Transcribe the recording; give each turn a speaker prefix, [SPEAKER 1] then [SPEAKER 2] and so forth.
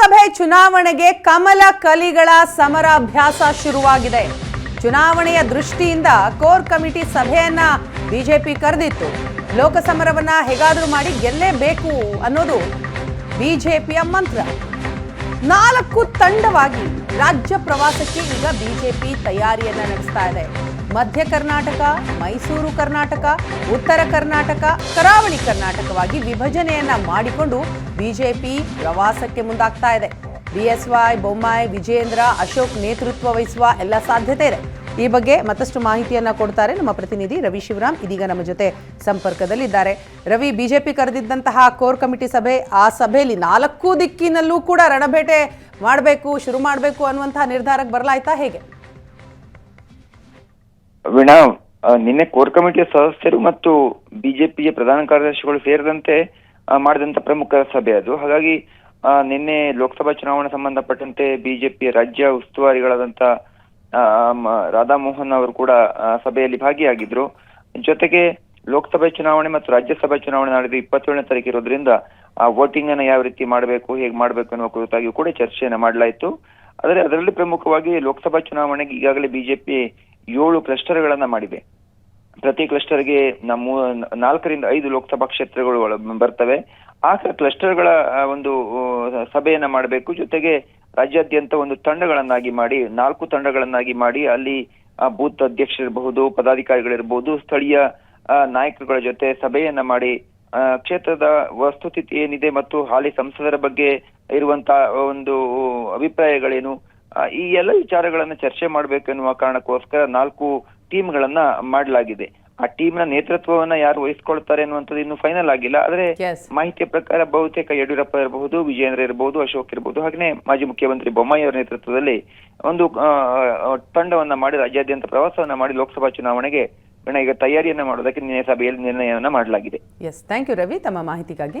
[SPEAKER 1] ಲೋಕಸಭೆ ಚುನಾವಣೆಗೆ ಕಮಲ ಕಲಿಗಳ ಸಮರಾಭ್ಯಾಸ ಶುರುವಾಗಿದೆ. ಚುನಾವಣೆಯ ದೃಷ್ಟಿಯಿಂದ ಕೋರ್ ಕಮಿಟಿ ಸಭೆಯನ್ನ ಬಿಜೆಪಿ ಕರೆದಿತ್ತು. ಲೋಕಸಮರವನ್ನ ಹೇಗಾದರೂ ಮಾಡಿ ಗೆಲ್ಲೇಬೇಕು ಅನ್ನೋದು ಬಿಜೆಪಿಯ ಮಂತ್ರ. ನಾಲ್ಕು ತಂಡವಾಗಿ ರಾಜ್ಯ ಪ್ರವಾಸಕ್ಕೆ ಈಗ ಬಿಜೆಪಿ ತಯಾರಿಯನ್ನ ನಡೆಸ್ತಾ ಇದೆ. ಮಧ್ಯ ಕರ್ನಾಟಕ, ಮೈಸೂರು ಕರ್ನಾಟಕ, ಉತ್ತರ ಕರ್ನಾಟಕ, ಕರಾವಳಿ ಕರ್ನಾಟಕವಾಗಿ ವಿಭಜನೆಯನ್ನ ಮಾಡಿಕೊಂಡು ಬಿಜೆಪಿ ಪ್ರವಾಸಕ್ಕೆ ಮುಂದಾಗ್ತಾ ಇದೆ. ಬಿಎಸ್ವೈ ಬೊಮ್ಮಾಯಿ ವಿಜೇಂದ್ರ ಅಶೋಕ್ ನೇತೃತ್ವ ವಹಿಸುವ ಎಲ್ಲ ಸಾಧ್ಯತೆ ಇದೆ. ಈ ಬಗ್ಗೆ ಮತ್ತಷ್ಟು ಮಾಹಿತಿಯನ್ನ ಕೊಡ್ತಾರೆ ನಮ್ಮ ಪ್ರತಿನಿಧಿ ರವಿ ಶಿವರಾಮ್. ಇದೀಗ ನಮ್ಮ ಜೊತೆ ಸಂಪರ್ಕದಲ್ಲಿದ್ದಾರೆ. ರವಿ, ಬಿಜೆಪಿ ಕರೆದಿದ್ದಂತಹ ಕೋರ್ ಕಮಿಟಿ ಸಭೆ, ಆ ಸಭೆಯಲ್ಲಿ ನಾಲ್ಕು ದಿಕ್ಕಿನಲ್ಲೂ ಕೂಡ ರಣಬೇಟೆ ಮಾಡಬೇಕು, ಶುರು ಮಾಡಬೇಕು ಅನ್ನುವಂತಹ ನಿರ್ಧಾರಕ್ಕೆ ಬರಲಾಯ್ತಾ ಹೇಗೆ?
[SPEAKER 2] ವೀಣಾ ನಿನ್ನೆ ಕೋರ್ ಕಮಿಟಿಯ ಸದಸ್ಯರು ಮತ್ತು ಬಿಜೆಪಿಯ ಪ್ರಧಾನ ಕಾರ್ಯದರ್ಶಿಗಳು ಸೇರಿದಂತೆ ಮಾಡಿದಂತ ಪ್ರಮುಖ ಸಭೆ ಅದು. ಹಾಗಾಗಿ ನಿನ್ನೆ ಲೋಕಸಭಾ ಚುನಾವಣೆ ಸಂಬಂಧಪಟ್ಟಂತೆ ಬಿಜೆಪಿಯ ರಾಜ್ಯ ಉಸ್ತುವಾರಿಗಳಾದಂತ ರಾಧಾಮೋಹನ್ ಅವರು ಕೂಡ ಸಭೆಯಲ್ಲಿ ಭಾಗಿಯಾಗಿದ್ರು. ಜೊತೆಗೆ, ಲೋಕಸಭೆ ಚುನಾವಣೆ ಮತ್ತು ರಾಜ್ಯಸಭಾ ಚುನಾವಣೆ ನಾಡಿದ್ದು ಇಪ್ಪತ್ತೇಳನೇ ತಾರೀಕು ಇರೋದ್ರಿಂದ, ಆ ವೋಟಿಂಗ್ ಅನ್ನ ಯಾವ ರೀತಿ ಮಾಡಬೇಕು, ಹೇಗೆ ಮಾಡಬೇಕು ಅನ್ನುವ ಕುರಿತಾಗಿ ಕೂಡ ಚರ್ಚೆಯನ್ನ ಮಾಡಲಾಯಿತು. ಆದರೆ ಅದರಲ್ಲಿ ಪ್ರಮುಖವಾಗಿ ಲೋಕಸಭಾ ಚುನಾವಣೆಗೆ ಈಗಾಗಲೇ ಬಿಜೆಪಿ ಏಳು ಕ್ಲಸ್ಟರ್ಗಳನ್ನ ಮಾಡಿದೆ. ಪ್ರತಿ ಕ್ಲಸ್ಟರ್ಗೆ ನಮ್ಮ ನಾಲ್ಕರಿಂದ ಐದು ಲೋಕಸಭಾ ಕ್ಷೇತ್ರಗಳು ಬರ್ತವೆ. ಆ ಕ್ಲಸ್ಟರ್ಗಳ ಗಳ ಒಂದು ಸಭೆಯನ್ನ ಮಾಡಬೇಕು. ಜೊತೆಗೆ ರಾಜ್ಯಾದ್ಯಂತ ಒಂದು ತಂಡಗಳನ್ನಾಗಿ ಮಾಡಿ, ನಾಲ್ಕು ತಂಡಗಳನ್ನಾಗಿ ಮಾಡಿ, ಅಲ್ಲಿ ಬೂತ್ ಅಧ್ಯಕ್ಷರಿರಬಹುದು ಪದಾಧಿಕಾರಿಗಳಿರಬಹುದು ಸ್ಥಳೀಯ ನಾಯಕರುಗಳ ಜೊತೆ ಸಭೆಯನ್ನ ಮಾಡಿ ಕ್ಷೇತ್ರದ ವಸ್ತುಸ್ಥಿತಿ ಏನಿದೆ ಮತ್ತು ಹಾಲಿ ಸಂಸದರ ಬಗ್ಗೆ ಇರುವಂತ ಒಂದು ಅಭಿಪ್ರಾಯಗಳೇನು ಈ ಎಲ್ಲ ವಿಚಾರಗಳನ್ನ ಚರ್ಚೆ ಮಾಡ್ಬೇಕೆನ್ನುವ ಕಾರಣಕ್ಕೋಸ್ಕರ ನಾಲ್ಕು ಟೀಮ್ಗಳನ್ನ ಮಾಡಲಾಗಿದೆ. ಆ ಟೀಮ್ನ ನೇತೃತ್ವವನ್ನ ಯಾರು ವಹಿಸ್ಕೊಳ್ತಾರೆ ಅನ್ನುವಂಥದ್ದು ಇನ್ನು ಫೈನಲ್ ಆಗಿಲ್ಲ. ಆದ್ರೆ. ಮಾಹಿತಿಯ ಪ್ರಕಾರ ಬಹುತೇಕ ಯಡಿಯೂರಪ್ಪ ಇರಬಹುದು ವಿಜೇಂದ್ರ ಇರಬಹುದು ಅಶೋಕ್ ಇರಬಹುದು ಹಾಗೆ ಮಾಜಿ ಮುಖ್ಯಮಂತ್ರಿ ಬೊಮ್ಮಾಯಿ ಅವರ ನೇತೃತ್ವದಲ್ಲಿ ಒಂದು ತಂಡವನ್ನ ಮಾಡಿ ರಾಜ್ಯಾದ್ಯಂತ ಪ್ರವಾಸವನ್ನ ಮಾಡಿ ಲೋಕಸಭಾ ಚುನಾವಣೆಗೆ ಈಗ ತಯಾರಿಯನ್ನ ಮಾಡೋದಕ್ಕೆ ನಿನ್ನೆ ಸಭೆಯಲ್ಲಿ ನಿರ್ಣಯವನ್ನ ಮಾಡಲಾಗಿದೆ.
[SPEAKER 1] Yes thank you Ravi. ತಮ್ಮ ಮಾಹಿತಿಗಾಗಿ.